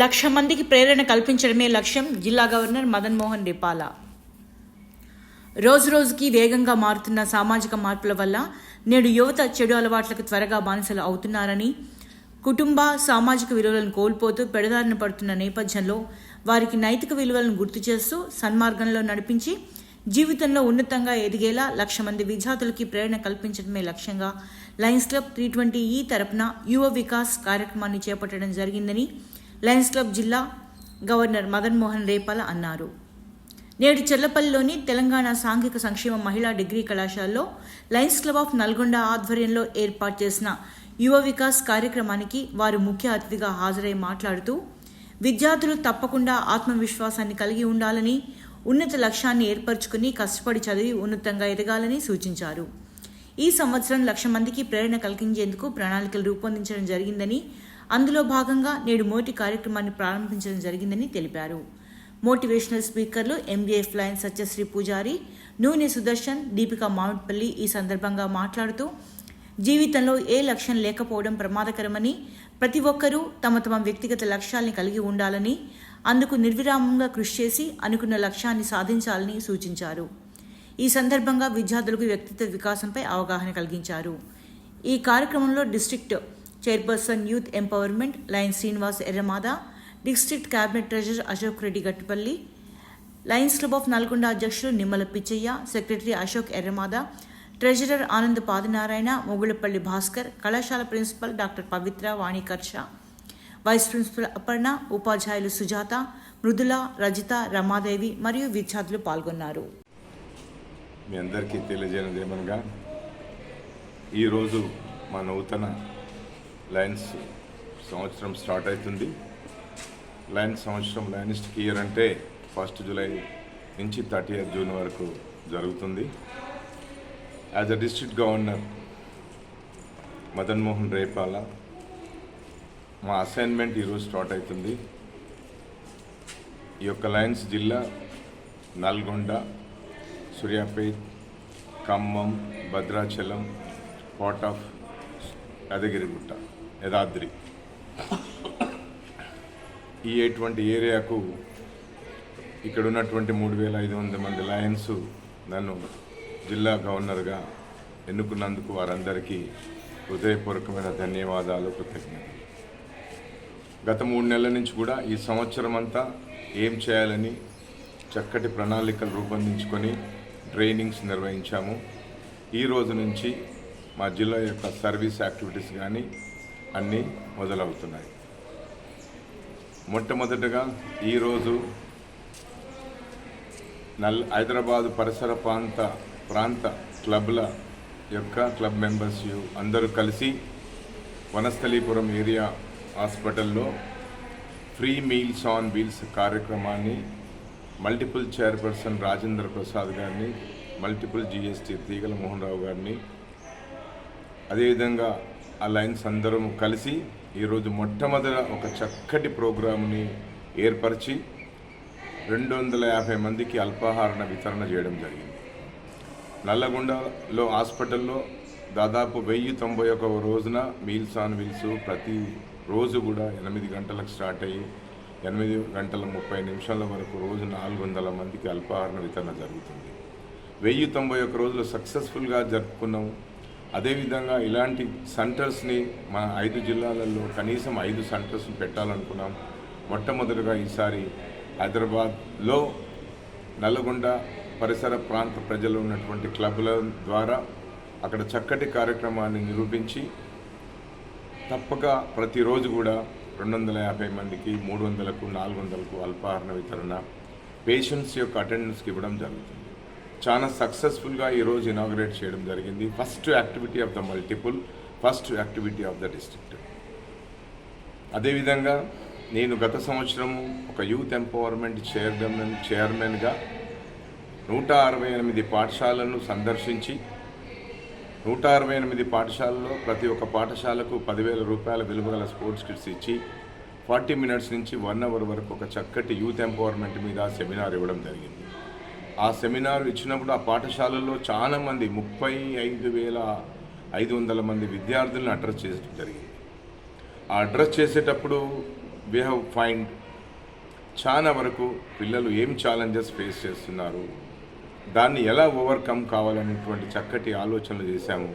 లక్ష మందికి ప్రేరణ కల్పించడమే లక్ష్యం జిల్లా గవర్నర్ మదన్ మోహన్ రేపాల. రోజు రోజుకి వేగంగా మారుతున్న సామాజిక మార్పుల వల్ల నేడు యువత చెడు అలవాట్లకు త్వరగా బానిసలు అవుతున్నారని కుటుంబ సామాజిక విలువలను కోల్పోతూ పెడదారిన పడుతున్న నేపథ్యంలో వారికి నైతిక విలువలను గుర్తు చేస్తూ సన్మార్గంలో నడిపించి జీవితంలో ఉన్నతంగా ఎదిగేలా లక్ష మంది విద్యార్థులకి ప్రేరణ కల్పించడమే లక్ష్యంగా లయన్స్ క్లబ్ త్రీ ట్వంటీ ఈ తరపున యువ వికాస్ కార్యక్రమాన్ని చేపట్టడం జరిగిందని లయన్స్ క్లబ్ జిల్లా గవర్నర్ మదన్ మోహన్ రేపాల అన్నారు. నేడు చెల్లపల్లిలోని తెలంగాణ సాంఘిక సంక్షేమ మహిళా డిగ్రీ కళాశాలలో లయన్స్ క్లబ్ ఆఫ్ నల్గొండ ఆధ్వర్యంలో ఏర్పాటు చేసిన యువ వికాస్ కార్యక్రమానికి వారు ముఖ్య అతిథిగా హాజరై మాట్లాడుతూ విద్యార్థులు తప్పకుండా ఆత్మవిశ్వాసాన్ని కలిగి ఉండాలని ఉన్నత లక్ష్యాన్ని ఏర్పరచుకుని కష్టపడి చదివి ఉన్నతంగా ఎదగాలని సూచించారు. ఈ సంవత్సరం లక్ష మందికి ప్రేరణ కలిగించేందుకు ప్రణాళికలు రూపొందించడం జరిగిందని అందులో భాగంగా నేడు మోటి కార్యక్రమాన్ని ప్రారంభించడం జరిగిందని తెలిపారు. మోటివేషనల్ స్పీకర్లు ఎంబీఏ ఫ్లైన్ సత్యశ్రీ పూజారి నూనె సుదర్శన్ దీపికా మామిడిపల్లి ఈ సందర్భంగా మాట్లాడుతూ జీవితంలో ఏ లక్ష్యం లేకపోవడం ప్రమాదకరమని ప్రతి ఒక్కరూ తమ తమ వ్యక్తిగత లక్ష్యాల్ని కలిగి ఉండాలని అందుకు నిర్విరామంగా కృషి చేసి అనుకున్న లక్ష్యాన్ని సాధించాలని సూచించారు. ఈ సందర్భంగా విద్యార్థులకు వ్యక్తిత్వ వికాసంపై అవగాహన కలిగించారు. ఈ కార్యక్రమంలో district chairperson youth empowerment lion Srinivas Erramada district cabinet treasurer Ashok Reddy Gattupalli Lions club of Nalgonda అధ్యక్షులు నిమ్మల పిచ్చయ్య సెక్రటరీ అశోక్ ఎర్రమాద ట్రెజరర్ ఆనంద్ పాదనారాయణ మొగుళ్ళపల్లి భాస్కర్ కళాశాల principal doctor Pavitra Vanikarsha vice principal Aparna ఉపాధ్యాయులు సుజాత మృదుల రజిత రమాదేవి మరియు విద్యార్థులు పాల్గొన్నారు. మీ అందరికీ తెలియజేయడం ఏమనగా ఈరోజు మా నూతన లయన్స్ సంవత్సరం స్టార్ట్ అవుతుంది. లయన్స్ సంవత్సరం లయనిస్ట్ ఇయర్ అంటే ఫస్ట్ జూలై నుంచి థర్టీ జూన్ వరకు జరుగుతుంది. As a district governor Madan Mohan Repala మా అసైన్మెంట్ ఈరోజు స్టార్ట్ అవుతుంది. ఈ యొక్క లయన్స్ జిల్లా నల్గొండ సూర్యాపేట్ ఖమ్మం భద్రాచలం పార్ట్ ఆఫ్ యాదగిరిగుట్ట యదాద్రి. ఈ ఎటువంటి ఏరియాకు ఇక్కడ ఉన్నటువంటి మూడు వేల ఐదు వందల మంది లయన్స్ నన్ను జిల్లా గవర్నర్గా ఎన్నుకున్నందుకు వారందరికీ హృదయపూర్వకమైన ధన్యవాదాలు కృతజ్ఞతలు. గత మూడు నెలల నుంచి కూడా ఈ సంవత్సరం అంతా ఏం చేయాలని చక్కటి ప్రణాళికలు రూపొందించుకొని ట్రైనింగ్స్ నిర్వహించాము. ఈ రోజు నుంచి మా జిల్లా యొక్క సర్వీస్ యాక్టివిటీస్ కానీ అన్నీ మొదలవుతున్నాయి. మొట్టమొదటగా ఈరోజు నల్ హైదరాబాద్ పరిసర ప్రాంత ప్రాంత క్లబ్ల యొక్క క్లబ్ మెంబర్స్ అందరూ కలిసి వనస్థలీపురం ఏరియా హాస్పిటల్లో ఫ్రీ మీల్స్ ఆన్ వీల్స్ కార్యక్రమాన్ని మల్టిపుల్ చైర్పర్సన్ రాజేంద్ర ప్రసాద్ గారిని మల్టిపుల్ జిఎస్టీ తీగల మోహన్ రావు గారిని అదేవిధంగా ఆ లైన్స్ అందరం కలిసి ఈరోజు మొట్టమొదట ఒక చక్కటి ప్రోగ్రామ్ని ఏర్పరిచి రెండు వందల యాభై మందికి అల్పాహారణ వితరణ చేయడం జరిగింది. నల్లగొండలో హాస్పిటల్లో దాదాపు వెయ్యి తొంభై ఒక రోజున మీల్స్ ఆన్ వీల్స్ ప్రతి రోజు కూడా ఎనిమిది గంటలకు స్టార్ట్ అయ్యి ఎనిమిది గంటల ముప్పై నిమిషాల వరకు రోజు నాలుగు వందల మందికి అల్పాహారణ వితరణ జరుగుతుంది. వెయ్యి తొంభై ఒక రోజులు సక్సెస్ఫుల్గా జరుపుకున్నాము. అదేవిధంగా ఇలాంటి సెంటర్స్ని మన ఐదు జిల్లాలలో కనీసం ఐదు సెంటర్స్ని పెట్టాలనుకున్నాం. మొట్టమొదటిగా ఈసారి హైదరాబాద్లో నల్గొండ పరిసర ప్రాంత ప్రజలు ఉన్నటువంటి క్లబ్ల ద్వారా అక్కడ చక్కటి కార్యక్రమాన్ని నిరూపించి తప్పక ప్రతిరోజు కూడా రెండు వందల యాభై మందికి మూడు వందలకు నాలుగు వందలకు అల్పాహార వితరణ పేషెంట్స్ యొక్క అటెండెన్స్కి ఇవ్వడం జరుగుతుంది. చాలా సక్సెస్ఫుల్గా ఈరోజు ఇనాగ్రేట్ చేయడం జరిగింది. First activity of the multiple first activity of the district అదేవిధంగా నేను గత సంవత్సరము ఒక యూత్ ఎంపవర్మెంట్ చైర్మన్ చైర్మన్గా నూట అరవై ఎనిమిది పాఠశాలను సందర్శించి నూట అరవై ఎనిమిది పాఠశాలలో ప్రతి ఒక్క పాఠశాలకు పదివేల రూపాయల విలువగల స్పోర్ట్స్ కిట్స్ ఇచ్చి ఫార్టీ మినిట్స్ నుంచి వన్ అవర్ వరకు ఒక చక్కటి యూత్ ఎంపవర్మెంట్ మీద సెమినార్ ఇవ్వడం జరిగింది. ఆ సెమినార్ ఇచ్చినప్పుడు ఆ పాఠశాలల్లో చాలా మంది ముప్పై ఐదు వేల ఐదు వందల మంది విద్యార్థులను అడ్రస్ చేయడం జరిగింది. ఆ అడ్రస్ చేసేటప్పుడు వీ హ్యావ్ ఫైండ్ చాలా వరకు పిల్లలు ఏం ఛాలెంజెస్ ఫేస్ చేస్తున్నారు దాన్ని ఎలా ఓవర్కమ్ కావాలనేటువంటి చక్కటి ఆలోచనలు చేశాము.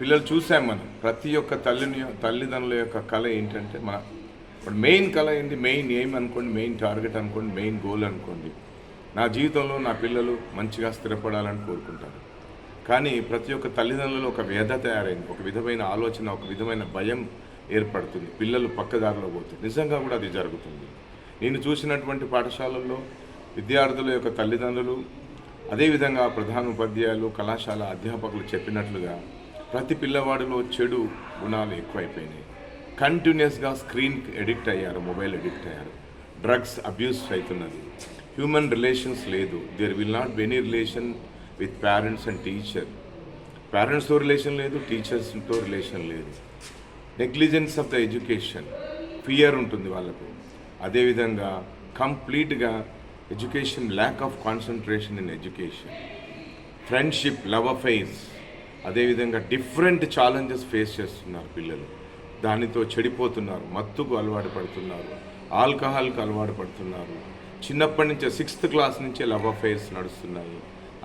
పిల్లలు చూసాం మనం ప్రతి ఒక్క తల్లిని తల్లిదండ్రుల యొక్క కళ ఏంటంటే మన ఇప్పుడు మెయిన్ కళ ఏంటి మెయిన్ ఏం అనుకోండి మెయిన్ టార్గెట్ అనుకోండి మెయిన్ గోల్ అనుకోండి. నా జీవితంలో నా పిల్లలు మంచిగా స్థిరపడాలని కోరుకుంటారు. కానీ ప్రతి ఒక్క తల్లిదండ్రులు ఒక వ్యధ తయారైంది. ఒక విధమైన ఆలోచన ఒక విధమైన భయం ఏర్పడుతుంది. పిల్లలు పక్కదారిలో పోతుంది నిజంగా కూడా అది జరుగుతుంది. నేను చూసినటువంటి పాఠశాలల్లో విద్యార్థుల యొక్క తల్లిదండ్రులు అదేవిధంగా ప్రధాన ఉపాధ్యాయులు కళాశాల అధ్యాపకులు చెప్పినట్లుగా ప్రతి పిల్లవాడిలో చెడు గుణాలు ఎక్కువైపోయినాయి. కంటిన్యూస్గా స్క్రీన్కి ఎడిక్ట్ అయ్యారు మొబైల్ ఎడిక్ట్ అయ్యారు. డ్రగ్స్ అబ్యూస్ అవుతున్నది. హ్యూమన్ రిలేషన్స్ లేదు. There will not be any relation with parents and teacher పేరెంట్స్తో రిలేషన్ లేదు టీచర్స్తో రిలేషన్ లేదు. Negligence of the education fear ఉంటుంది వాళ్ళకు. అదేవిధంగా కంప్లీట్గా education lack of concentration in education friendship love affairs అదేవిధంగా డిఫరెంట్ ఛాలెంజెస్ ఫేస్ చేస్తున్నారు పిల్లలు. దానితో చెడిపోతున్నారు మత్తుకు అలవాటు పడుతున్నారు ఆల్కహాల్కి అలవాటు పడుతున్నారు. చిన్నప్పటి నుంచే సిక్స్త్ క్లాస్ నుంచే లవ్ అఫైర్స్ నడుస్తున్నాయి.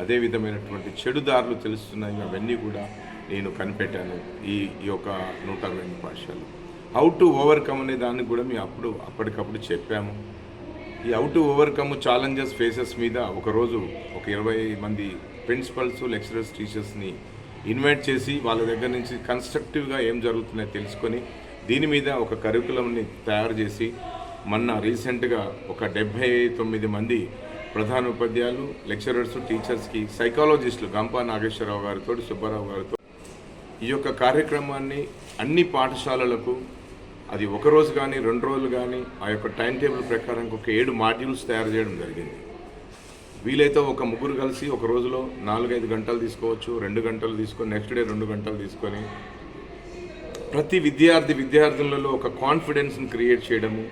అదే విధమైనటువంటి చెడు దారులు తెలుస్తున్నాయి. అవన్నీ కూడా నేను కనిపెట్టాను ఈ ఈ యొక్క నూట అరవై భాషలు హౌ టు ఓవర్కమ్ అనే దాన్ని కూడా మేము అప్పుడు అప్పటికప్పుడు చెప్పాము. ఈ how to overcome challenges faces మీద ఒకరోజు ఒక ఇరవై మంది ప్రిన్సిపల్స్ లెక్చరర్స్ టీచర్స్ని ఇన్వైట్ చేసి వాళ్ళ దగ్గర నుంచి కన్స్ట్రక్టివ్గా ఏం జరుగుతున్నాయో తెలుసుకొని దీని మీద ఒక కరికులంని తయారు చేసి మొన్న రీసెంట్గా ఒక డెబ్భై తొమ్మిది మంది ప్రధాన ఉపాధ్యాయులు లెక్చరర్స్ టీచర్స్కి సైకాలజిస్టులు గంపా నాగేశ్వరరావు గారితో సుబ్బారావు గారితో ఈ యొక్క కార్యక్రమాన్ని అన్ని పాఠశాలలకు అది ఒక రోజు కానీ రెండు రోజులు కానీ ఆ యొక్క టైం టేబుల్ ప్రకారం ఒక ఏడు మాడ్యూల్స్ తయారు చేయడం జరిగింది. వీలైతే ఒక ముగ్గురు కలిసి ఒక రోజులో నాలుగైదు గంటలు తీసుకోవచ్చు రెండు గంటలు తీసుకొని నెక్స్ట్ డే రెండు గంటలు తీసుకొని ప్రతి విద్యార్థి విద్యార్థులలో ఒక కాన్ఫిడెన్స్ని క్రియేట్ చేయడము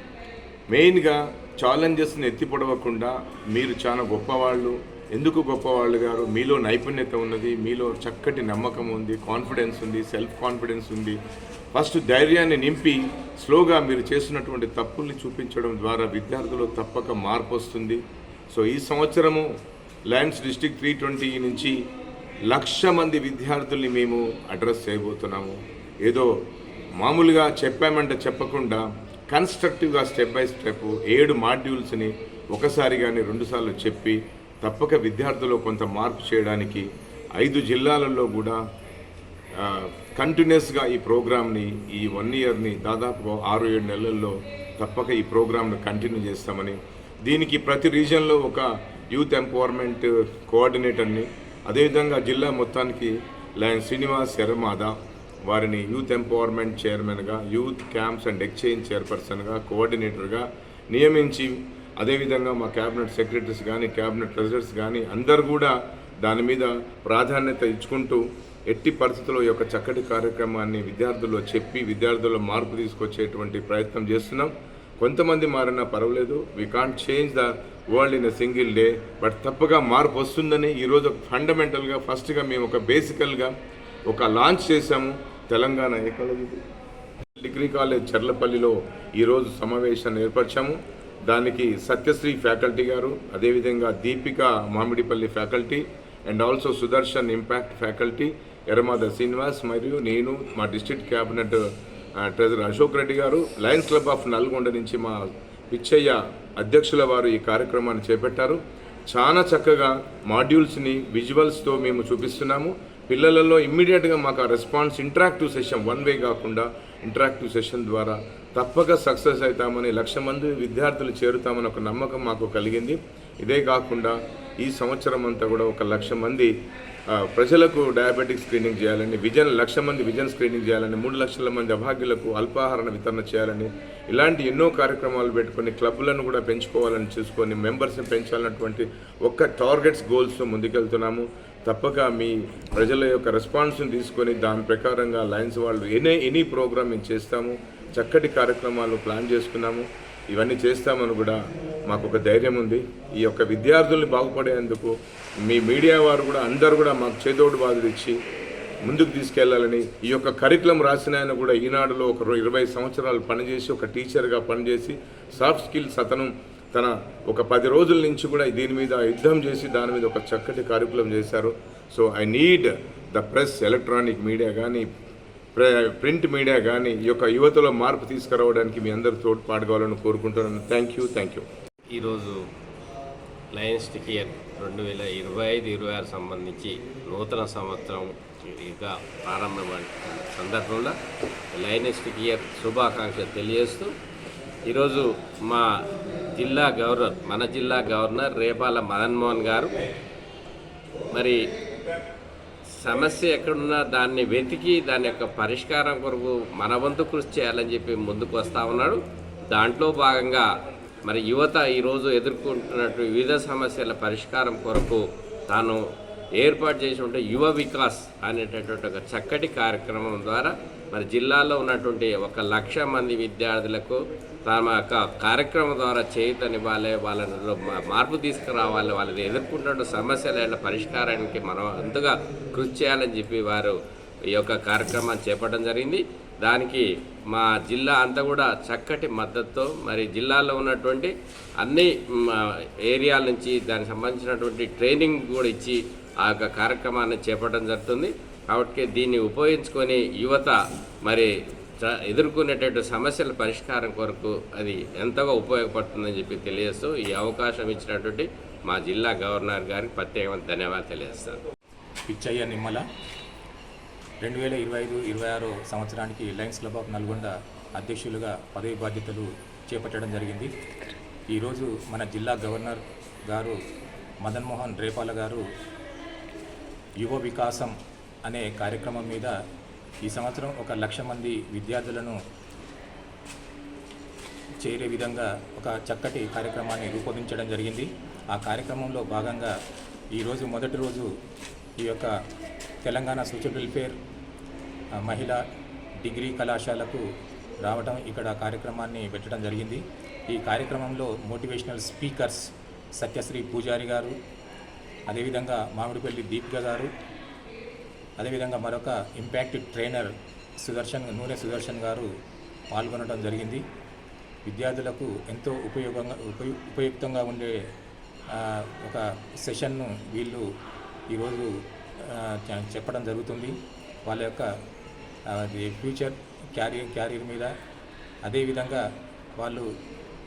మెయిన్గా ఛాలెంజెస్ని ఎత్తిపడవకుండా మీరు చాలా గొప్పవాళ్ళు. ఎందుకు గొప్పవాళ్ళు గారు? మీలో నైపుణ్యత ఉన్నది మీలో చక్కటి నమ్మకం ఉంది కాన్ఫిడెన్స్ ఉంది సెల్ఫ్ కాన్ఫిడెన్స్ ఉంది. ఫస్ట్ ధైర్యాన్ని నింపి స్లోగా మీరు చేస్తున్నటువంటి తప్పుల్ని చూపించడం ద్వారా విద్యార్థులు తప్పక మార్పు వస్తుంది. సో ఈ సంవత్సరము లయన్స్ డిస్టిక్ త్రీ ట్వంటీ నుంచి లక్ష మంది విద్యార్థుల్ని మేము అడ్రస్ చేయబోతున్నాము. ఏదో మామూలుగా చెప్పామంటే చెప్పకుండా కన్స్ట్రక్టివ్గా స్టెప్ బై స్టెప్ ఏడు మాడ్యూల్స్ని ఒకసారి కానీ రెండుసార్లు చెప్పి తప్పక విద్యార్థులు కొంత మార్పు చేయడానికి ఐదు జిల్లాలలో కూడా కంటిన్యూస్గా ఈ ప్రోగ్రామ్ని ఈ వన్ ఇయర్ని దాదాపు ఆరు ఏడు నెలల్లో తప్పక ఈ ప్రోగ్రామ్ను కంటిన్యూ చేస్తామని. దీనికి ప్రతి రీజన్లో ఒక యూత్ ఎంపవర్మెంట్ కోఆర్డినేటర్ని అదేవిధంగా జిల్లా మొత్తానికి లయన్ శ్రీనివాస్ ఎర్రమాద వారిని యూత్ ఎంపవర్మెంట్ చైర్మన్గా యూత్ క్యాంప్స్ అండ్ ఎక్స్చేంజ్ చైర్పర్సన్గా కోఆర్డినేటర్గా నియమించి అదేవిధంగా మా క్యాబినెట్ సెక్రటరీస్ కానీ క్యాబినెట్ ట్రెజరర్స్ కానీ అందరు కూడా దాని మీద ప్రాధాన్యత ఇచ్చుకుంటూ ఎట్టి పరిస్థితుల్లో యొక్క చక్కటి కార్యక్రమాన్ని విద్యార్థుల్లో చెప్పి విద్యార్థుల్లో మార్పు తీసుకొచ్చేటువంటి ప్రయత్నం చేస్తున్నాం. కొంతమంది మారినా పర్వాలేదు. We can't change the world in a single day but తప్పగా మార్పు వస్తుందని ఈరోజు ఫండమెంటల్గా ఫస్ట్గా మేము ఒక బేసికల్గా ఒక లాంచ్ చేశాము. తెలంగాణ ఏకాలజీ డిగ్రీ కాలేజ్ చర్లపల్లిలో ఈరోజు సమావేశాన్ని ఏర్పరిచాము. దానికి సత్యశ్రీ ఫ్యాకల్టీ గారు అదేవిధంగా Deepika Mamidipalli faculty and also Sudarshan impact faculty Eramada Srinivas మరియు నేను మా district cabinet treasurer Ashok Reddy గారు లయన్స్ క్లబ్ ఆఫ్ నల్గొండ నుంచి మా పిచ్చయ్య అధ్యక్షుల వారు ఈ కార్యక్రమాన్ని చేపట్టారు. చాలా చక్కగా మాడ్యూల్స్ని విజువల్స్తో మేము చూపిస్తున్నాము. పిల్లలలో ఇమ్మీడియట్గా మాకు ఆ response interactive session one way కాకుండా ఇంటరాక్టివ్ సెషన్ ద్వారా తప్పక సక్సెస్ అవుతామని లక్ష మంది విద్యార్థులు చేరుతామని ఒక నమ్మకం మాకు కలిగింది. ఇదే కాకుండా ఈ సంవత్సరం అంతా కూడా ఒక లక్ష మంది ప్రజలకు డయాబెటిక్ స్క్రీనింగ్ చేయాలని విజన్ లక్ష మంది విజన్ స్క్రీనింగ్ చేయాలని మూడు లక్షల మంది అభాగ్యులకు అల్పాహార వితరణ చేయాలని ఇలాంటి ఎన్నో కార్యక్రమాలు పెట్టుకొని క్లబ్లను కూడా పెంచుకోవాలని చూసుకొని మెంబర్స్ని పెంచాలన్నటువంటి ఒక్క టార్గెట్స్ గోల్స్తో ముందుకెళ్తున్నాము. తప్పక మీ ప్రజల యొక్క రెస్పాన్స్ని తీసుకొని దాని ప్రకారంగా లయన్స్ వాళ్ళు ఎనీ ఎనీ ప్రోగ్రామ్ మేము చేస్తాము. చక్కటి కార్యక్రమాలు ప్లాన్ చేసుకున్నాము. ఇవన్నీ చేస్తామని కూడా మాకు ఒక ధైర్యం ఉంది. ఈ యొక్క విద్యార్థుల్ని బాగుపడేందుకు మీ మీడియా వారు కూడా అందరు కూడా మాకు చేదోడు బాధలు ఇచ్చి ముందుకు తీసుకెళ్ళాలని ఈ యొక్క కరికులం రాసిన ఆయన కూడా ఈనాడులో ఒక ఇరవై సంవత్సరాలు పనిచేసి ఒక టీచర్గా పనిచేసి సాఫ్ట్ స్కిల్స్ అతను తన ఒక పది రోజుల నుంచి కూడా దీని మీద యుద్ధం చేసి దాని మీద ఒక చక్కటి కార్యక్రమం చేశారు. So I need the press electronic media కానీ ప్రింట్ మీడియా కానీ ఈ యొక్క యువతలో మార్పు తీసుకురావడానికి మీ అందరూ తోడ్పాటుకోవాలని కోరుకుంటున్నాను. థ్యాంక్ యూ థ్యాంక్ యూ ఈరోజు లయన్స్ టికియర్ రెండు వేల ఇరవై ఐదు ఇరవై ఆరు సంబంధించి నూతన సంవత్సరం ఇంకా ప్రారంభమైన సందర్భంలో లయన్స్ టికియర్ శుభాకాంక్ష శుభాకాంక్షలు తెలియజేస్తూ ఈరోజు మా జిల్లా గవర్నర్ మన జిల్లా గవర్నర్ రేపాల మదన్మోహన్ గారు. మరి సమస్య ఎక్కడున్నా దాన్ని వెతికి దాని యొక్క పరిష్కారం కొరకు మన వంతు కృషి చేయాలని చెప్పి ముందుకు వస్తూ ఉన్నాడు. దాంట్లో భాగంగా మరి యువత ఈరోజు ఎదుర్కొంటున్నట్టు వివిధ సమస్యల పరిష్కారం కొరకు తాను ఏర్పాటు చేసి ఉంటే యువ వికాస్ అనేటటువంటి ఒక చక్కటి కార్యక్రమం ద్వారా మరి జిల్లాలో ఉన్నటువంటి ఒక లక్ష మంది విద్యార్థులకు తమ యొక్క కార్యక్రమం ద్వారా చేయుతనివ్వాలి వాళ్ళలో మార్పు తీసుకురావాలి వాళ్ళని ఎదుర్కొంటున్న సమస్యల పరిష్కారానికి మనం అంతగా కృషి చేయాలని చెప్పి వారు ఈ యొక్క కార్యక్రమాన్ని చేపట్టడం జరిగింది. దానికి మా జిల్లా అంతా కూడా చక్కటి మద్దతుతో మరి జిల్లాలో ఉన్నటువంటి అన్ని ఏరియాల నుంచి దానికి సంబంధించినటువంటి ట్రైనింగ్ కూడా ఇచ్చి ఆ యొక్క కార్యక్రమాన్ని చేపట్టడం జరుగుతుంది. కాబట్టి దీన్ని ఉపయోగించుకొని యువత మరి చ- ఎదుర్కొనేటటువంటి సమస్యల పరిష్కారం కొరకు అది ఎంతగా ఉపయోగపడుతుందని చెప్పి తెలియజేస్తూ ఈ అవకాశం ఇచ్చినటువంటి మా జిల్లా గవర్నర్ గారికి ప్రత్యేకమైన ధన్యవాదాలు తెలియజేస్తాను. పిచ్చయ్య నిమ్మల. రెండు వేల ఇరవై ఐదు ఇరవై ఆరు సంవత్సరానికి లయన్స్ క్లబ్ ఆఫ్ నల్గొండ అధ్యక్షులుగా పదవి బాధ్యతలు చేపట్టడం జరిగింది. ఈరోజు మన జిల్లా గవర్నర్ గారు మదన్మోహన్ రేపాల గారు యువ వికాసం అనే కార్యక్రమం మీద ఈ సంవత్సరం ఒక లక్ష మంది విద్యార్థులను చేరే విధంగా ఒక చక్కటి కార్యక్రమాన్ని రూపొందించడం జరిగింది. ఆ కార్యక్రమంలో భాగంగా ఈరోజు మొదటి రోజు ఈ యొక్క తెలంగాణ సోషల్ వెల్ఫేర్ మహిళా డిగ్రీ కళాశాలకు రావడం ఇక్కడ కార్యక్రమాన్ని పెట్టడం జరిగింది. ఈ కార్యక్రమంలో మోటివేషనల్ స్పీకర్స్ సత్యశ్రీ పూజారి గారు అదేవిధంగా మామిడిపల్లి దీపిక గారు అదేవిధంగా మరొక ఇంపాక్ట్ ట్రైనర్ సుదర్శన్ నూనె సుదర్శన్ గారు పాల్గొనడం జరిగింది. విద్యార్థులకు ఎంతో ఉపయోగంగా ఉపయో ఉపయుక్తంగా ఉండే ఒక సెషన్ను వీళ్ళు ఈరోజు చెప్పడం జరుగుతుంది. వాళ్ళ యొక్క ఫ్యూచర్ క్యారియర్ క్యారియర్ మీద. అదేవిధంగా వాళ్ళు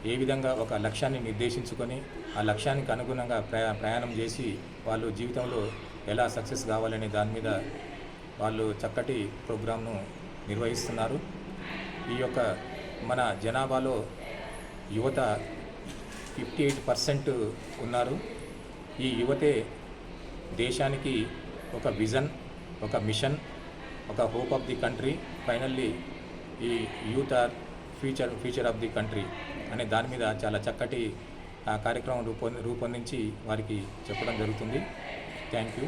ఏ విధంగా ఒక లక్ష్యాన్ని నిర్దేశించుకొని ఆ లక్ష్యానికి అనుగుణంగా ప్రయా ప్రయాణం చేసి వాళ్ళు జీవితంలో ఎలా సక్సెస్ కావాలనే దాని మీద వాళ్ళు చక్కటి ప్రోగ్రామ్ను నిర్వహిస్తున్నారు. ఈ యొక్క మన జనాభాలో యువత ఫిఫ్టీ ఎయిట్ పర్సెంట్ ఉన్నారు. ఈ యువతే దేశానికి ఒక విజన్ ఒక మిషన్ ఒక hope of the country. Finally ఈ youth are future future of the country. అనే దాని మీద చాలా చక్కటి కార్యక్రమం రూపొంది రూపొందించి వారికి చెప్పడం జరుగుతుంది. Thank you